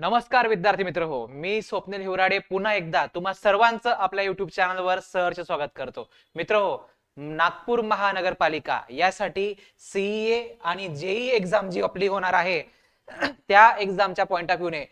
नमस्कार विद्यार्थी मित्र हो मी स्वप्नील हिवराडे पुन्हा एकदा तुम्हा सर्वांचं आपल्या युट्यूब चॅनलवर सहर्ष स्वागत करतो. मित्र हो नागपूर महानगरपालिका यासाठी सीईए आणि जेई एक्झाम जी आपली होणार आहे त्या एक्झामच्या पॉइंट ऑफ व्ह्यूने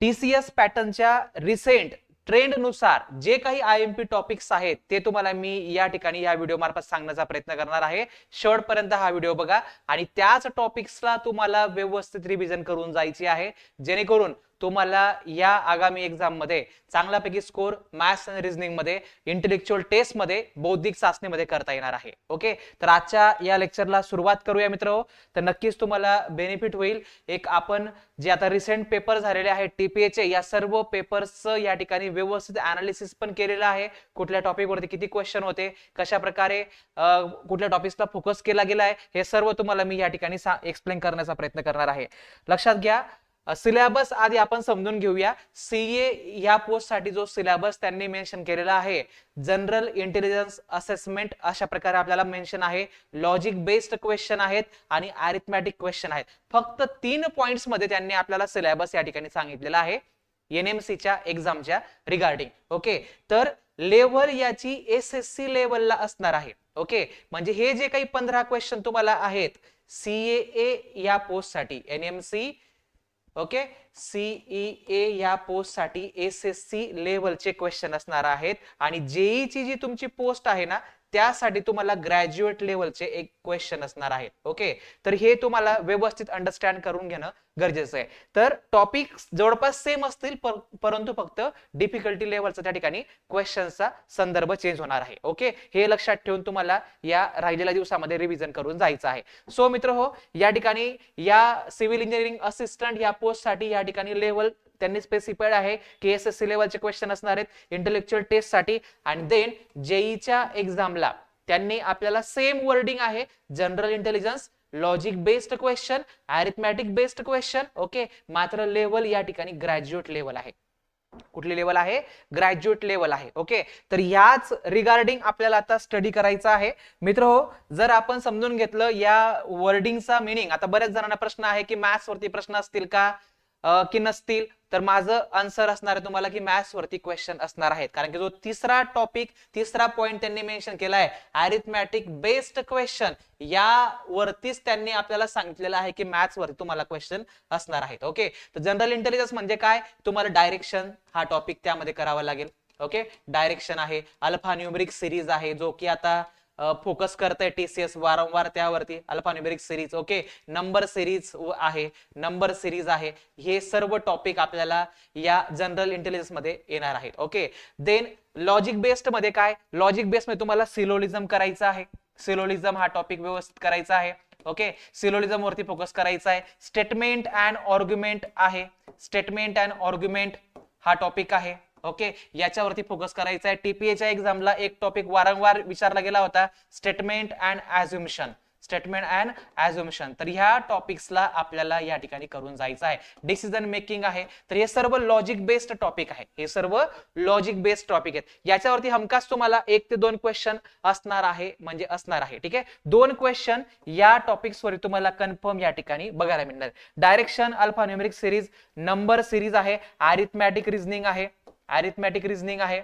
टीसीएस पॅटर्नच्या रिसेंट ट्रेंडनुसार जे काही आय एम पी टॉपिक्स आहेत ते तुम्हाला मी या ठिकाणी या व्हिडिओ मार्फत सांगण्याचा प्रयत्न करणार आहे. शेवटपर्यंत हा व्हिडिओ बघा आणि त्याच टॉपिक्सला तुम्हाला व्यवस्थित रिव्हिजन करून जायची आहे. जेणेकरून तुम्हाला या आगामी एक्झाममध्ये चांगल्यापैकी स्कोर मॅथ्स आणि रिझनिंगमध्ये इंटेलेक्च्युअल टेस्टमध्ये बौद्धिक चाचणीमध्ये करता येणार आहे. ओके तर आजच्या या लेक्चरला सुरुवात करूया मित्र. तर नक्कीच तुम्हाला बेनिफिट होईल. एक आपण जे आता रिसेंट पेपर झालेले आहेत टीपीएचे या सर्व पेपर्सचं या ठिकाणी व्यवस्थित अनालिसिस पण केलेलं आहे. कुठल्या टॉपिकवरती किती क्वेश्चन होते कशा प्रकारे कुठल्या टॉपिक्सला फोकस केला गेला आहे हे सर्व तुम्हाला मी या ठिकाणी एक्सप्लेन करण्याचा प्रयत्न करणार आहे. लक्षात घ्या सिलेबस आधी आपण समजून घेऊया. सीए या पोस्टसाठी जो सिलेबस त्यांनी मेन्शन केलेला आहे जनरल इंटेलिजन्स असेसमेंट अशा प्रकारे आपल्याला मेन्शन आहे. लॉजिक बेस्ड क्वेश्चन आहेत आणि अरिथमॅटिक क्वेश्चन आहेत. फक्त तीन पॉइंट्समध्ये त्यांनी आपल्याला सिलेबस या ठिकाणी सांगितलेला आहे. एनएमसीच्या एक्झामच्या रिगार्डिंग ओके तर लेवल याची एस एस सी लेवलला असणार आहे. ओके म्हणजे हे जे काही पंधरा क्वेश्चन तुम्हाला आहेत सीए या पोस्टसाठी एनएमसी ओके? सीईए या पोस्टसाठी एस एस सी लेवलचे क्वेश्चन असणार आहेत. आणि जेईची जी तुमची पोस्ट आहे ना त्यासाठी तुम्हाला ग्रॅज्युएट लेवलचे एक क्वेश्चन असणार आहेत ओके तर हे तुम्हाला व्यवस्थित अंडरस्टँड करून घेणं गरजेचं आहे. तर टॉपिक जवळपास सेम असतील पर- परंतु फक्त डिफिकल्टी लेवलचा त्या ठिकाणी क्वेश्चनचा संदर्भ चेंज होणार आहे ओके हे लक्षात ठेवून तुम्हाला या राहिलेल्या दिवसामध्ये रिव्हिजन करून जायचं आहे. सो मित्र हो या ठिकाणी या सिव्हिल इंजिनिअरिंग असिस्टंट या पोस्टसाठी या ठिकाणी लेवल त्यांनी स्पेसिफाईड आहे. की एस एस सी लेवलचे क्वेश्चन असणार आहेत. इंटेलेक्च्युअल टेस्टसाठी. आणि देन जेईच्या एक्झामला त्यांनी आपल्याला सेम वर्डिंग आहे. General intelligence logic based question arithmetic based question okay मात्र लेवल या ठिकाणी ग्रॅज्युएट लेवल आहे. कुठली लेवल आहे? ग्रॅज्युएट लेवल आहे. ओके तर याच रिगार्डिंग आपल्याला आता स्टडी करायचा आहे. मित्र हो जर आपण समजून घेतलं या वर्डिंगचा मिनिंग आता बऱ्याच जणांना प्रश्न आहे की मॅथ्स वरती प्रश्न असतील का? की नसतील? तर माझं आन्सर असणार आहे तुम्हाला की मॅथ्स वरती क्वेश्चन असणार आहेत. कारण की जो तिसरा टॉपिक तिसरा पॉइंट त्यांनी मेन्शन केला आहे अरिथमॅटिक बेस्ड क्वेश्चन या वरतीच त्यांनी आपल्याला सांगितलेलं आहे की मॅथ्स वरती तुम्हाला क्वेश्चन असणार आहेत. ओके तर जनरल इंटेलिजन्स म्हणजे काय? तुम्हाला डायरेक्शन हा टॉपिक त्यामध्ये करावा लागेल. ओके डायरेक्शन आहे अल्फा न्यूमरिक सिरीज आहे जो की आता फोकस करतंय टीसीएस वारंवार त्यावरती alphanumeric series okay? Number series आहे नंबर सिरीज आहे. हे सर्व टॉपिक आपल्याला या जनरल इंटेलिजन्समध्ये येणार आहेत ओके? देन लॉजिक बेस्डमध्ये काय? लॉजिक बेस्डमध्ये तुम्हाला सिलोलिझम करायचं आहे. सिलोलिझम हा टॉपिक व्यवस्थित करायचा आहे ओके? सिलोलिझम वरती फोकस करायचा आहे. स्टेटमेंट अँड ऑर्ग्युमेंट आहे. स्टेटमेंट अँड ऑर्ग्युमेंट हा टॉपिक आहे. ओके याच्यावरती फोकस करायचा आहे टीपीएच्या एक्झामला एक टॉपिक वारंवार विचारला गेला होता. Statement and assumption statement and assumption तर ह्या टॉपिक्सला आपल्याला या ठिकाणी करून जायचं आहे. डिसिजन मेकिंग आहे. तर हे सर्व लॉजिक बेस्ड टॉपिक आहे. हे सर्व लॉजिक बेस्ड टॉपिक आहेत. याच्यावरती हमखास तुम्हाला एक ते दोन क्वेश्चन असणार आहे म्हणजे असणार आहे. ठीक आहे? दोन क्वेश्चन या टॉपिक्सवर तुम्हाला कन्फर्म या ठिकाणी बघायला मिळणार. Direction alphanumeric series number series आहे. अरिथमॅटिक रिझनिंग आहे. अरिथमॅटिक रिझनिंग आहे.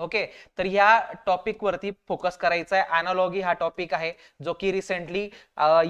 ओके? तर या टॉपिक वरती फोकस करायचा आहे. अॅनॉलॉगी हा टॉपिक आहे जो की रिसेंटली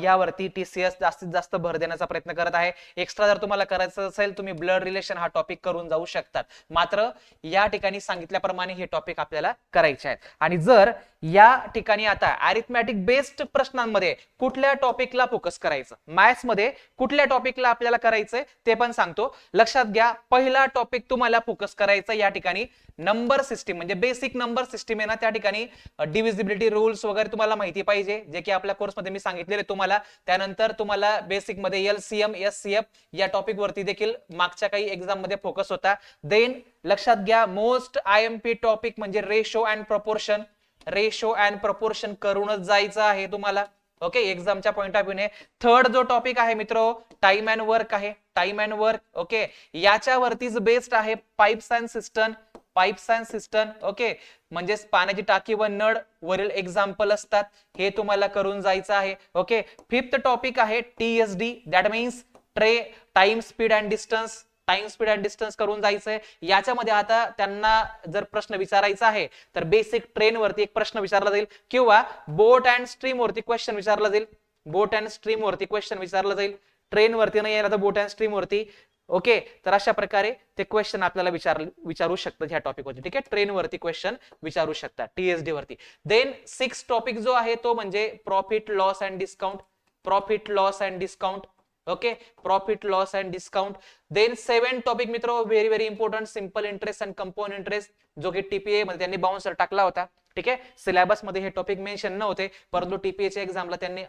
यावरती टीसीएस जास्तीत जास्त भर देण्याचा प्रयत्न करत आहे. एक्स्ट्रा जर तुम्हाला करायचं असेल तुम्ही ब्लड रिलेशन हा टॉपिक करून जाऊ शकतात. मात्र या ठिकाणी सांगितल्याप्रमाणे हे टॉपिक आपल्याला करायचे आहेत. आणि जर या ठिकाणी आता अरिथमॅटिक बेस्ड प्रश्नांमध्ये कुठल्या टॉपिकला फोकस करायचं? मॅथ्समध्ये कुठल्या टॉपिकला आपल्याला करायचंय ते पण सांगतो. लक्षात घ्या पहिला टॉपिक तुम्हाला फोकस करायचा या ठिकाणी नंबर सिस्टीम म्हणजे बेसिक नंबर सिस्टीम आहे ना त्या ठिकाणी डिव्हिजिबिलिटी रुल्स वगैरे तुम्हाला माहिती पाहिजे. जे की आपल्या कोर्समध्ये मी सांगितलेले तुम्हाला. त्यानंतर तुम्हाला बेसिकमध्ये L C M S C F या टॉपिक वरती देखील मागच्या काही एक्झाममध्ये फोकस होता. देन लक्षात घ्या most I M P topic म्हणजे ratio and proportion ratio and proportion करूनच जायचं आहे तुम्हाला. ओके एक्झामच्या पॉईंट ऑफ व्ह्यूने थर्ड जो टॉपिक आहे मित्र टाइम अँड वर्क आहे. टाइम अँड वर्क ओके याच्यावरतीच बेस्ड आहे pipes and system pipes and system okay? म्हणजेच पाण्याची टाकी व नळ वरील एक्झाम्पल असतात. हे तुम्हाला करून जायचं आहे ओके? फिफ्थ टॉपिक आहे TSD that means tray time speed and distance time speed and distance करून जायचंय. याच्यामध्ये आता त्यांना जर प्रश्न विचारायचा आहे तर बेसिक ट्रेन वरती एक प्रश्न विचारला जाईल किंवा बोट अँड स्ट्रीम वरती क्वेश्चन विचारला जाईल. बोट अँड स्ट्रीम वरती क्वेश्चन विचारला जाईल. ट्रेन वरती नाही तर बोट अँड स्ट्रीम वरती. ओके तर अशा प्रकारे ते क्वेश्चन आपल्याला विचार विचारू शकतात ह्या टॉपिक वरती. ठीक आहे? ट्रेन वरती क्वेश्चन विचारू शकतात टीएसडी वरती. देन सिक्स टॉपिक जो आहे तो म्हणजे profit loss and discount profit loss and discount okay profit loss and discount then seven topic मित्र very very important simple interest and compound interest जो की टीपीए मध्ये त्यांनी बाउन्सर टाकला होता. ठीक आहे? सिलेबसमध्ये हे टॉपिक मेन्शन नव्हते परंतु टीपीएच्या एक्झामला त्यांनी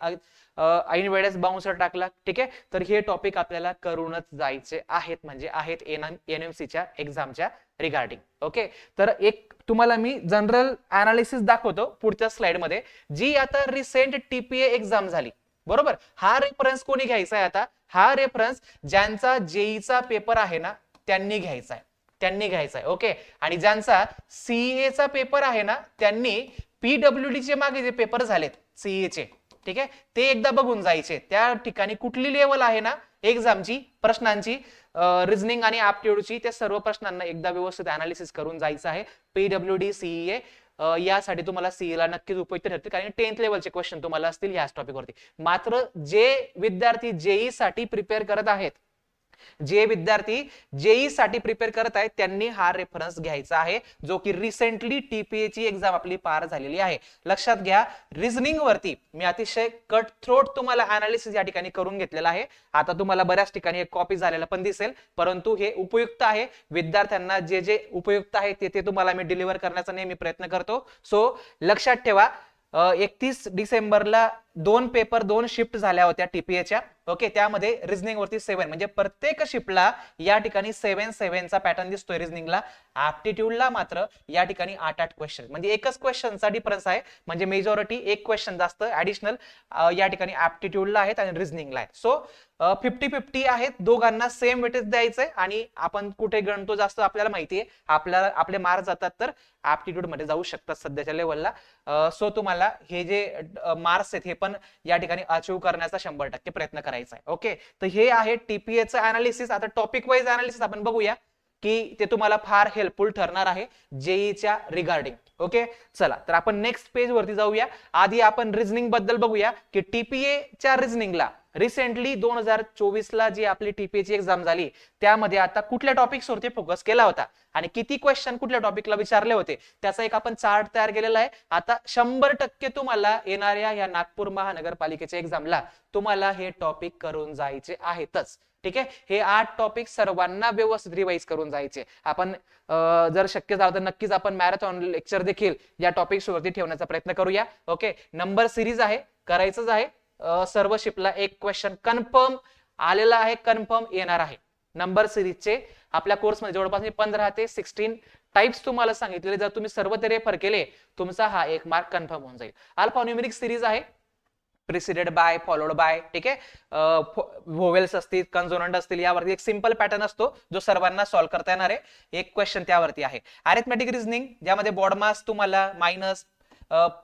ऐन वेळेस बाउन्सर टाकला ठीक आहे? तर हे टॉपिक आपल्याला करूनच जायचे आहेत म्हणजे आहेत एन एम सीच्या एक्झामच्या रिगार्डिंग ओके तर एक तुम्हाला मी जनरल अनालिसिस दाखवतो पुढच्या स्लाइडमध्ये जी आता रिसेंट टीपीए एक्झाम झाली बरोबर? हा रेफरन्स कोणी घ्यायचा आहे आता? हा रेफरन्स ज्यांचा जेईचा पेपर आहे ना त्यांनी घ्यायचा आहे. त्यांनी घ्यायचा आहे ओके? आणि ज्यांचा सीए चा पेपर आहे ना त्यांनी पीडब्ल्यू चे मागे जे पेपर झालेत सीए चे ठीक आहे? ते एकदा बघून जायचे. त्या ठिकाणी कुठली लेवल आहे ना एक्झामची प्रश्नांची रिझनिंग आणि ॲप्टिट्यूडची त्या सर्व प्रश्नांना एकदा व्यवस्थित अनालिसिस करून जायचं आहे. पीडब्ल्यू डी सीए यासाठी तुम्हाला सीए ला नक्कीच उपयुक्त ठरते कारण टेन्थ लेवलचे क्वेश्चन तुम्हाला असतील याच टॉपिकवरती मात्र जे विद्यार्थी जेई साठी प्रिपेअर करत आहेत जे विद्यार्थी जेई साठी प्रिपेअर करत आहेत त्यांनी हा रेफरन्स घ्यायचा आहे जो की रिसेंटली टीपीए ची एक्झाम आपली पार झालेली आहे. लक्षात घ्या रिझनिंग वरती मी अतिशय कट थ्रोट तुम्हाला अनालिसिस या ठिकाणी करून घेतलेला आहे. आता तुम्हाला बऱ्याच ठिकाणी एक कॉपी झालेला पण दिसेल परंतु हे उपयुक्त आहे. विद्यार्थ्यांना जे जे उपयुक्त आहे ते ते तुम्हाला मी डिलिव्हर करण्याचा नेहमी प्रयत्न करतो. सो लक्षात ठेवा एकतीस डिसेंबरला दोन पेपर दोन शिफ्ट झाल्या होत्या टीपीएच्या ओके त्यामध्ये रिझनिंग वरती सेव्हन म्हणजे प्रत्येक शिफ्टला या ठिकाणी सेव्हन सेव्हनचा पॅटर्न दिसतोय रिझनिंगला ऍप्टिट्यूडला मात्र या ठिकाणी आठ आठ क्वेश्चन म्हणजे एकच क्वेश्चनचा डिफरन्स आहे. म्हणजे मेजॉरिटी एक क्वेश्चन जास्त ऍडिशनल या ठिकाणी ऍप्टिट्यूडला आहेत आणि रिझनिंगला आहे सो फिफ्टी फिफ्टी आहेत. दोघांना सेम वेटेज द्यायचंय आणि आपण कुठे गणतो जास्त आपल्याला माहिती आहे. आपल्याला आपले मार्क जातात तर ऍप्टिट्यूडमध्ये जाऊ शकतात सध्याच्या लेवलला सो तुम्हाला हे जे मार्क्स आहेत हे पण या ठिकाणी अचीव करण्याचा शंभर टक्के प्रयत्न करायचा आहे. ओके तर हे आहे टीपीएचं अनालिसिस आता टॉपिक वाईज अनालिसिस आपण बघूया की ते तुम्हाला फार हेल्पफुल ठरणार आहे जेईच्या रिगार्डिंग ओके चला तर आपण नेक्स्ट पेज वरती जाऊया. आधी आपण रिझनिंगबद्दल बघूया की टीपीएच्या रिझनिंगला रिसेंटली दोन हजार चोवीस ला जी आपली टीपीची एक्झाम झाली त्यामध्ये आता कुठल्या टॉपिक्स वरती फोकस केला होता? आणि किती क्वेश्चन कुठल्या टॉपिकला विचारले होते? त्याचा एक आपण चार्ट तयार केलेला आहे. आता शंभर टक्के तुम्हाला येणाऱ्या या नागपूर महानगरपालिकेच्या एक्झामला तुम्हाला हे टॉपिक करून जायचे आहेतच. ठीक आहे? हे आठ टॉपिक सर्वांना व्यवस्थित रिवाईज करून जायचे. आपण जर शक्य झालं तर नक्कीच आपण मॅरेथॉन लेक्चर देखील या टॉपिक्स वरती ठेवण्याचा प्रयत्न करूया. ओके नंबर सिरीज आहे. करायचंच आहे. सर्व शिपला एक क्वेश्चन कन्फर्म आलेला आहे कन्फर्म येणार आहे. नंबर सिरीजचे आपल्या कोर्समध्ये जवळपास मी पंधरा ते सिक्स्टीन टाइप्स तुम्हाला सांगितलेले. जर तुम्ही सर्व ते रेफर केले तुमचा हा एक मार्क कन्फर्म होऊन जाईल. अल्फान्युमेरिक सिरीज आहे. प्रिसिडेड बाय फॉलोड बाय ठीक आहे? व्होवेल्स असतील कन्झोनंट असतील यावरती एक सिंपल पॅटर्न असतो जो सर्वांना सॉल्व्ह करता येणार आहे. एक क्वेश्चन त्यावरती आहे. अरेथमॅटिक रिझनिंग ज्यामध्ये बॉडमास तुम्हाला मायनस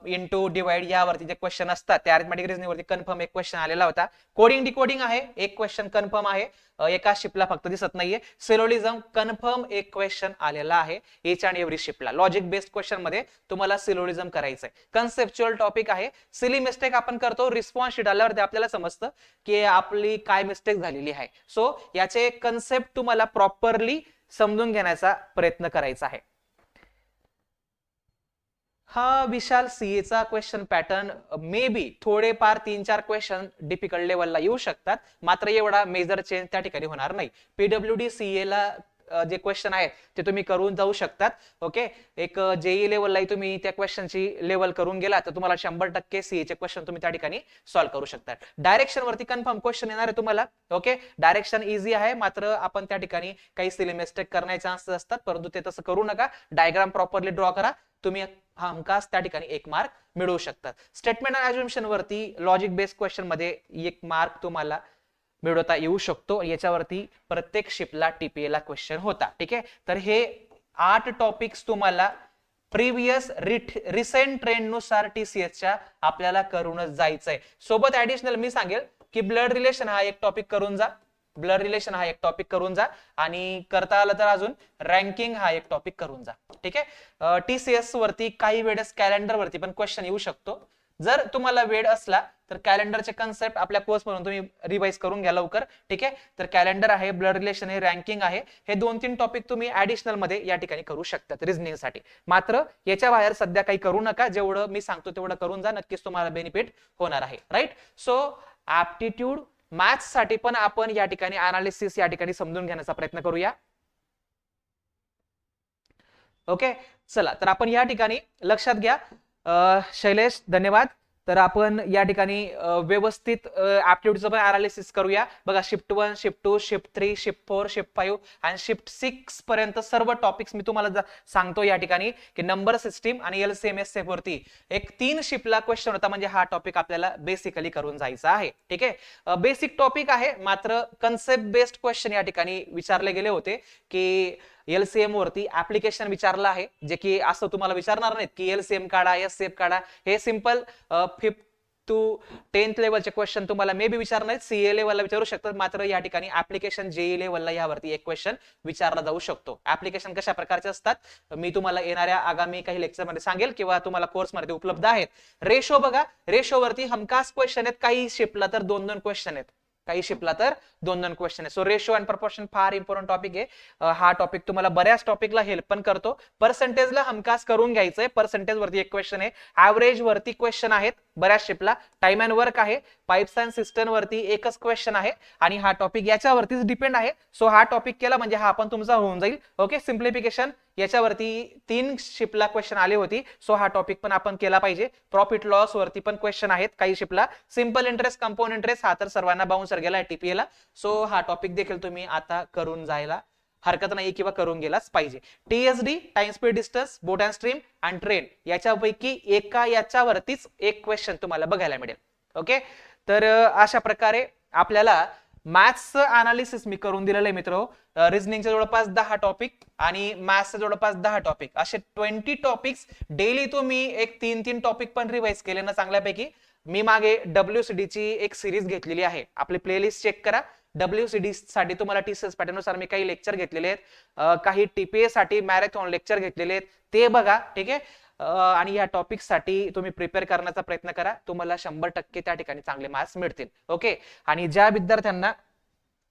इंटू डिवाइड यावरती जे क्वेश्चन असतात त्या अरिथमॅटिक रिझनिंगवरती कन्फर्म एक क्वेश्चन आलेला होता. कोडिंग डिकोडिंग आहे एक क्वेश्चन कन्फर्म आहे. एका शिपला फक्त दिसत नाहीये. सिलोलिझम कन्फर्म एक क्वेश्चन आलेला आहे एच अँड एव्हरी शिपला लॉजिक बेस्ड क्वेश्चनमध्ये तुम्हाला सिलोलिझम करायचंय. कन्सेप्च्युअल टॉपिक आहे. सिली मिस्टेक आपण करतो रिस्पॉन्स शीट आल्यावरती आपल्याला समजतं की आपली काय मिस्टेक झालेली आहे. सो याचे कन्सेप्ट तुम्हाला प्रॉपरली समजून घेण्याचा प्रयत्न करायचा आहे. हा विशाल सीएचा क्वेश्चन पॅटर्न मे बी थोडेफार तीन चार क्वेश्चन डिफिकल्ट लेवलला येऊ शकतात. मात्र एवढा मेजर चेंज त्या ठिकाणी होणार नाही. पीडब्ल्यू डी सीए ला जे क्वेश्चन आहेत ते तुम्ही करून जाऊ शकतात. ओके एक जेई लेवललाही तुम्ही त्या क्वेश्चनची लेवल करून गेला तर तुम्हाला शंभर टक्के सीएचे क्वेश्चन तुम्ही त्या ठिकाणी सॉल्व्ह करू शकता डायरेक्शन वरती कन्फर्म क्वेश्चन येणार आहे तुम्हाला. ओके डायरेक्शन इझी आहे मात्र आपण त्या ठिकाणी काही सिले मिस्टेक करण्याचे चान्सेस असतात परंतु ते तसं करू नका. डायग्राम प्रॉपरली ड्रॉ करा. तुम्ही हमखास त्या ठिकाणी एक मार्क मिळवू शकतात स्टेटमेंट अँड वरती लॉजिक बेस्ड क्वेश्चनमध्ये एक मार्क तुम्हाला मिळवता येऊ शकतो. याच्यावरती प्रत्येक शिपला टीपीए ला क्वेश्चन होता. ठीक आहे? तर हे आठ टॉपिक्स तुम्हाला प्रिव्हियस रिसेंट ट्रेंडनुसार टीसीएसच्या आपल्याला करूनच जायचंय. सोबत ऍडिशनल मी सांगेल की ब्लड रिलेशन हा एक टॉपिक करून जा. ब्लड रिलेशन हा एक टॉपिक करून जा. आणि करता आलं तर अजून रँकिंग हा एक टॉपिक करून जा. ठीक आहे? टीसीएस वरती काही वेळेस कॅलेंडर वरती पण क्वेश्चन येऊ शकतो. जर तुम्हाला वेळ असला तर कॅलेंडरचे कन्सेप्ट आपल्या कोर्स मधून तुम्ही रिवाइज करून घ्या लवकर. ठीक आहे? तर कॅलेंडर आहे ब्लड रिलेशन आहे रँकिंग आहे. हे दोन तीन टॉपिक तुम्ही ऍडिशनलमध्ये या ठिकाणी करू शकतात रिझनिंगसाठी. मात्र याच्या बाहेर सध्या काही करू नका. जेवढं मी सांगतो तेवढं करून जा. नक्कीच तुम्हाला बेनिफिट होणार आहे. राईट सो ऍप्टिट्यूड मॅथ्ससाठी पण आपण या ठिकाणी अनालिसिस या ठिकाणी समजून घेण्याचा प्रयत्न करूया. ओके चला तर आपण या ठिकाणी लक्षात घ्या. अं, शैलेश धन्यवाद. तर आपण या ठिकाणी व्यवस्थित ऍप्टिट्यूडचं पण अनालिसिस करूया. बघा shift one shift two shift three shift four shift five आणि शिफ्ट सिक्स पर्यंत सर्व टॉपिक्स मी तुम्हाला सांगतो या ठिकाणी की नंबर सिस्टीम आणि एल सी एम एस वरती एक तीन शिफ्टला क्वेश्चन होता म्हणजे हा टॉपिक आपल्याला बेसिकली करून जायचा आहे. ठीक आहे? बेसिक टॉपिक आहे मात्र कन्सेप्ट बेस्ड क्वेश्चन या ठिकाणी विचारले गेले होते की एलसीएम वरती ऍप्लिकेशन विचारलं आहे जे की असं तुम्हाला विचारणार नाहीत की एलसीएम काढा एस काढा. हे सिंपल फिफ्थ टू टेन्थ लेवलचे क्वेश्चन तुम्हाला मे बी विचारणार नाहीत. सीए लेवलला विचारू शकतात मात्र या ठिकाणी ऍप्लिकेशन जेई लेवलला यावरती एक क्वेश्चन विचारला जाऊ शकतो. ऍप्लिकेशन कशा प्रकारचे असतात? मी तुम्हाला येणाऱ्या आगामी काही लेक्चरमध्ये सांगेल किंवा तुम्हाला कोर्समध्ये उपलब्ध आहेत. रेशो बघा. रेशोवरती हमखास क्वेश्चन आहेत. काही शिपला तर दोन दोन क्वेश्चन आहेत. काही शिपला तर दोन दोन क्वेश्चन आहे. सो रेशो अँड प्रपोर्शन फार इम्पॉर्टंट टॉपिक आहे. हा टॉपिक तुम्हाला बऱ्याच टॉपिकला हेल्प पण करतो. पर्सेंटेजला हमखास करून घ्यायचंय. पर्सेंटेज वरती एक क्वेश्चन आहे. ऍव्हरेज वरती क्वेश्चन आहेत. बऱ्याच शिपला टाइम अँड वर्क आहे. पाईप्स अँड सिस्टम वरती एकच क्वेश्चन आहे. आणि हा टॉपिक याच्यावरतीच डिपेंड आहे. सो हा टॉपिक केला म्हणजे हा आपण तुमचा होऊन जाईल. ओके सिम्प्लिफिकेशन याच्यावरती तीन शिपला क्वेश्चन आले होती. सो हा टॉपिक पण आपण केला पाहिजे. प्रॉफिट लॉस वरती पण क्वेश्चन आहेत काही शिपला सिंपल इंटरेस्ट कंपाऊंड इंटरेस्ट हा तर सर्वांना बाउन्सर गेला टीपीएला सो हा टॉपिक देखील तुम्ही आता करून जायला हरकत नाही किंवा करून गेलाच पाहिजे. TSD time speed distance boat and stream and train याच्यापैकी एका याच्यावरतीच एक क्वेश्चन तुम्हाला बघायला मिळेल. ओके तर अशा प्रकारे आपल्याला मॅथ्सचं अनालिसिस मी करून दिलेलं आहे मित्र. रिझनिंगच्या जवळपास दहा टॉपिक आणि मॅथ्सचं जवळपास दहा टॉपिक असे ट्वेंटी टॉपिक्स डेली तुम्ही एक तीन तीन टॉपिक पण रिवाइज केले ना चांगल्यापैकी. मी मागे डब्ल्यू सी ची एक सिरीज घेतलेली आहे. आपली प्लेलिस्ट चेक करा. डब्ल्यू सी डी साठी तुम्हाला टी सी नुसार मी काही लेक्चर घेतलेले आहेत. काही टीपीए साठी मॅरेथॉन लेक्चर घेतलेले आहेत. ते बघा ठीक आहे? आणि या टॉपिकसाठी तुम्ही प्रिपेअर करण्याचा प्रयत्न करा. तुम्हाला शंभर टक्के त्या ठिकाणी चांगले मार्क्स मिळतील. ओके? आणि ज्या विद्यार्थ्यांना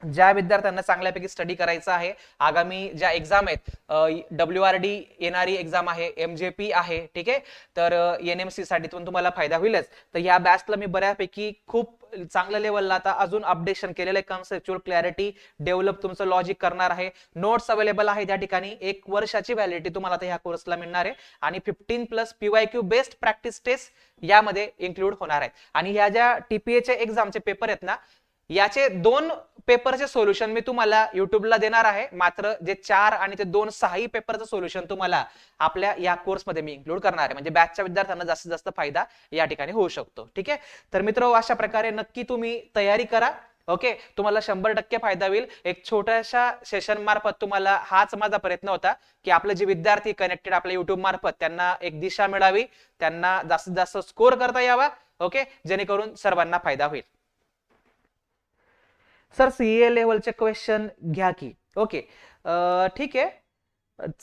ज्या विद्यार्थ्यांना चांगल्यापैकी स्टडी करायचा आहे आगामी ज्या एक्झाम आहेत डब्ल्यू आर डी येणारी एक्झाम आहे एमजेपी आहे ठीक आहे? तर एन एम सी साठी पण तुम्हाला फायदा होईलच. तर या बॅचला मी बऱ्यापैकी खूप चांगल्या लेवलला आता अजून अपडेशन केलेलं आहे. कन्सेप्च्युअल क्लॅरिटी डेव्हलप तुमचं लॉजिक करणार आहे. नोट्स अवेलेबल आहे त्या ठिकाणी. एक वर्षाची व्हॅलिडिटी तुम्हाला आता ह्या कोर्सला मिळणार आहे. आणि fifteen plus P Y Q best practice test यामध्ये इन्क्लूड होणार आहे आणि ह्या ज्या टीपीएच्या एक्झामचे पेपर आहेत ना याचे दोन पेपरचे सोल्युशन मी तुम्हाला युट्यूबला देणार आहे. मात्र जे चार आणि ते दोन सहाही पेपरचं सोल्युशन तुम्हाला आपल्या या कोर्समध्ये मी इन्क्लूड करणार आहे. म्हणजे बॅचच्या विद्यार्थ्यांना जास्तीत जास्त फायदा या ठिकाणी होऊ शकतो. ठीक आहे? तर मित्र अशा प्रकारे नक्की तुम्ही तयारी करा. ओके? तुम्हाला शंभर टक्के फायदा होईल. एक छोट्याशा सेशन मार्फत तुम्हाला हाच माझा प्रयत्न होता की आपले जे विद्यार्थी कनेक्टेड आपल्या युट्यूब मार्फत त्यांना एक दिशा मिळावी. त्यांना जास्तीत जास्त स्कोर करता यावा. ओके? जेणेकरून सर्वांना फायदा होईल. सर सीए लेवलचे क्वेश्चन घ्या की. ओके. ठीक आहे.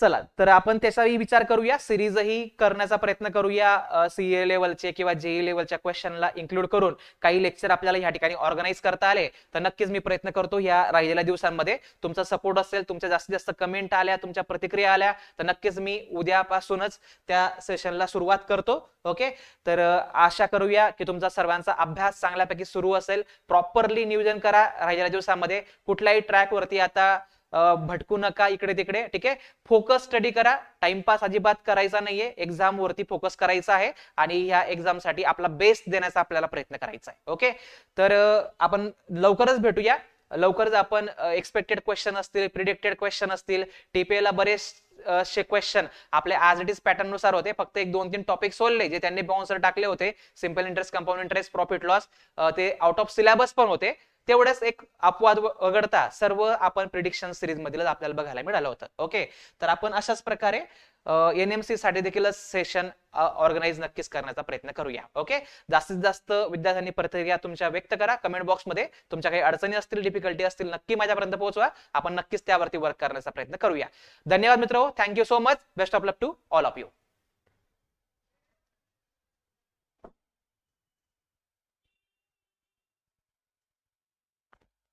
चला तर आपण त्याचाही विचार करूया. सिरीजही करण्याचा प्रयत्न करूया सीए लेवलचे किंवा जेई लेवलच्या क्वेश्चनला इन्क्लूड करून. काही लेक्चर आपल्याला या ठिकाणी ऑर्गनाईज करता आले तर नक्कीच मी प्रयत्न करतो या राहिलेल्या दिवसांमध्ये. तुमचा सपोर्ट असेल तुमच्या जास्तीत जास्त कमेंट आल्या तुमच्या प्रतिक्रिया आल्या तर नक्कीच मी उद्यापासूनच त्या सेशनला सुरुवात करतो. ओके तर आशा करूया की तुमचा सर्वांचा अभ्यास चांगल्यापैकी सुरू असेल. प्रॉपरली नियोजन करा राहिलेल्या दिवसामध्ये. कुठल्याही ट्रॅक वरती आता भटकू नका इकडे तिकडे ठीक आहे? फोकस स्टडी करा. टाइमपास अजिबात करायचा नाहीये. एक्झाम वरती फोकस करायचा आहे आणि ह्या एक्झामसाठी आपला बेस्ट देण्याचा आपल्याला प्रयत्न करायचा आहे. ओके तर आपण लवकरच भेटूया. लवकरच आपण एक्सपेक्टेड क्वेश्चन असतील प्रिडिक्टेड क्वेश्चन असतील टीपीएला बरेच असे क्वेश्चन आपले आज इट इज पॅटर्ननुसार होते. फक्त एक दोन तीन टॉपिक सोडले जे त्यांनी बाउन्सर टाकले होते. Simple interest compound interest profit loss ते आउट ऑफ सिलेबस पण होते. तेवढंच एक अपवाद वगळता सर्व आपण प्रिडिक्शन सिरीज मधील आपल्याला बघायला मिळालं होतं. ओके तर आपण अशाच प्रकारे एनएमसी साठी देखील सेशन ऑर्गनाईज नक्कीच करण्याचा प्रयत्न करूया. ओके जास्तीत जास्त विद्यार्थ्यांनी प्रतिक्रिया तुमच्या व्यक्त करा. कमेंट बॉक्समध्ये तुमच्या काही अडचणी असतील डिफिकल्टी असतील नक्की माझ्यापर्यंत पोहोचवा. आपण नक्कीच त्यावरती वर्क करण्याचा प्रयत्न करूया. धन्यवाद मित्र. Thank you so much best of luck to all of you